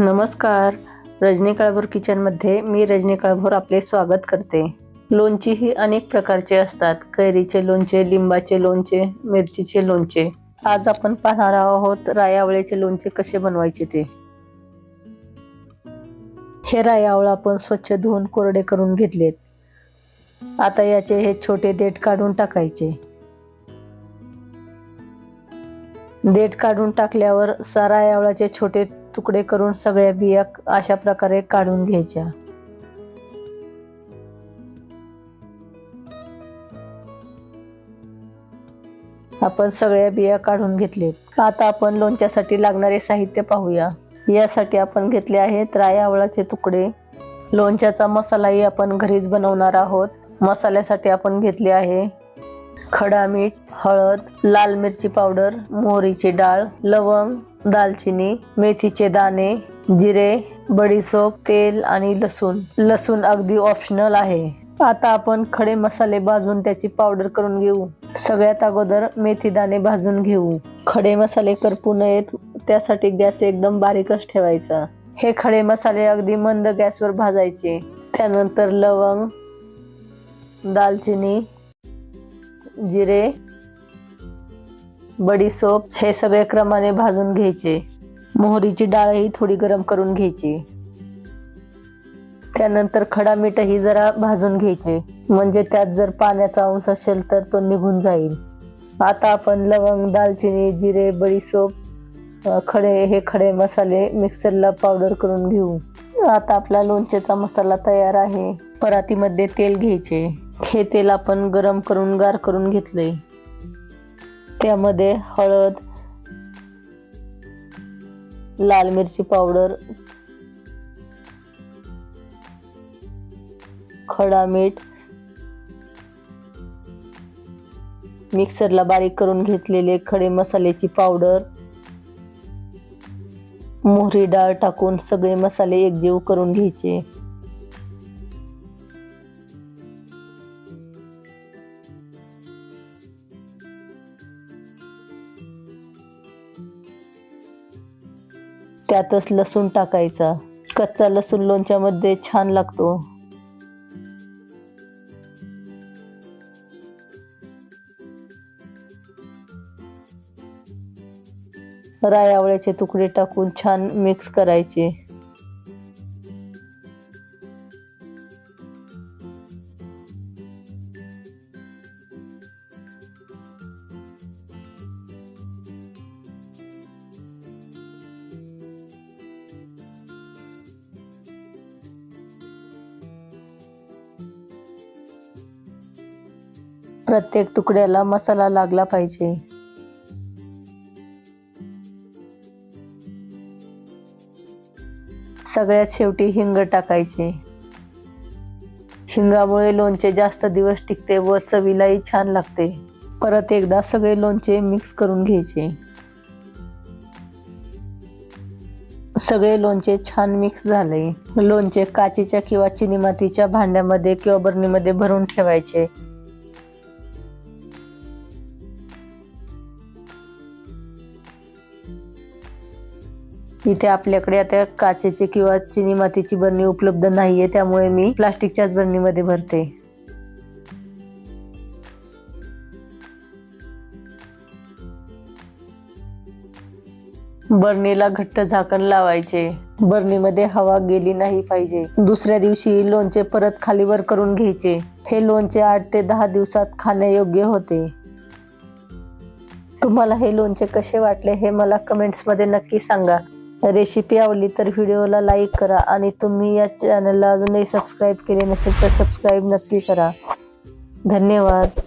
नमस्कार. रजनी काळभोर किचनमध्ये मी रजनी काळभोर आपले स्वागत करते. लोणची ही अनेक प्रकारचे असतात. कैरीचे लोणचे लिंबाचे लोणचे मिरचीचे लोणचे. आज आपण पाहणार आहोत रायावळ्याचे लोणचे कसे बनवायचे ते. हे रायावळ आपण स्वच्छ धुवून कोरडे करून घेतलेत. आता याचे हे छोटे देठ काढून टाकायचे. देठ काढून टाकल्यावर सारायावळाचे छोटे तुकडे करून सगळ्या बिया अशा प्रकारे काढून घ्यायच्या. आपण सगळ्या बिया काढून घेतलेत. आता आपण लोणच्यासाठी लागणारे साहित्य पाहूया. यासाठी आपण घेतले आहेत राय आवळाचे तुकडे. लोणच्याचा मसालाही आपण घरीच बनवणार आहोत. मसाल्यासाठी आपण घेतले आहे खडा मीठ हळद लाल मिरची पावडर मोहरीची डाळ लवंग दालचिनी मेथीचे दाणे जिरे बडीसोप तेल आणि लसूण. लसूण अगदी ऑप्शनल आहे. आता आपण खडे मसाले भाजून त्याची पावडर करून घेऊ. सगळ्यात अगोदर मेथी दाणे भाजून घेऊ. खडे मसाले करपू नयेत त्यासाठी गॅस एकदम बारीकच ठेवायचा. हे खडे मसाले अगदी मंद गॅसवर भाजायचे. त्यानंतर लवंग दालचिनी जिरे बडीसोप हे सगळे क्रमाने भाजून घ्यायचे. मोहरीची डाळही थोडी गरम करून घ्यायची. त्यानंतर खडा मीठही जरा भाजून घ्यायचे. म्हणजे त्यात जर पाण्याचा अंश असेल तर तो निघून जाईल. आता आपण लवंग दालचिनी जिरे बडीसोप खडे हे खडे मसाले मिक्सरला पावडर करून घेऊ. आता आपला लोणचेचा मसाला तयार आहे. परातीमध्ये तेल घ्यायचे. हे तेल आपण गरम करून गार करून घेतले त्यामध्ये हळद लाल मिरची पावडर खडा मीठ मिक्सरला बारीक करून घेतलेले खडे मसाल्याची पावडर मोहरी डाळ टाकून सगळे मसाले एकजीव करून घ्यायचे. त्यातच लसूण टाकायचा. कच्चा लसूण लोणच्यामध्ये छान लागतो. राय आवळ्याचे तुकडे टाकून छान मिक्स करायचे. प्रत्येक तुकड्याला मसाला लागला पाहिजे. सगळ्यात शेवटी हिंग टाकायचे. हिंगामुळे लोणचे जास्त दिवस टिकते व चवीलाही छान लागते. परत एकदा सगळे लोणचे मिक्स करून घ्यायचे. सगळे लोणचे छान मिक्स झाले. लोणचे काचेच्या किंवा चिनी मातीच्या भांड्यामध्ये किंवा बरणीमध्ये भरून ठेवायचे. इथे आपल्याकडे आता काचेची किंवा चिनी मातीची बरणी उपलब्ध नाहीये त्यामुळे मी प्लास्टिकच्याच बरणीमध्ये भरते. बरणीला घट्ट झाकण लावायचे. बरणीमध्ये हवा गेली नाही पाहिजे. दुसऱ्या दिवशी लोणचे परत खालीवर करून घ्यायचे. हे लोणचे आठ ते दहा दिवसात खाण्यायोग्य होते. तुम्हाला हे लोणचे कसे वाटले हे मला कमेंट्समध्ये नक्की सांगा. रेसिपी आवडली तर व्हिडिओला लाईक करा आणि तुम्ही या चॅनलला अजूनही सबस्क्राईब केले नसेल तर सबस्क्राईब नक्की करा. धन्यवाद.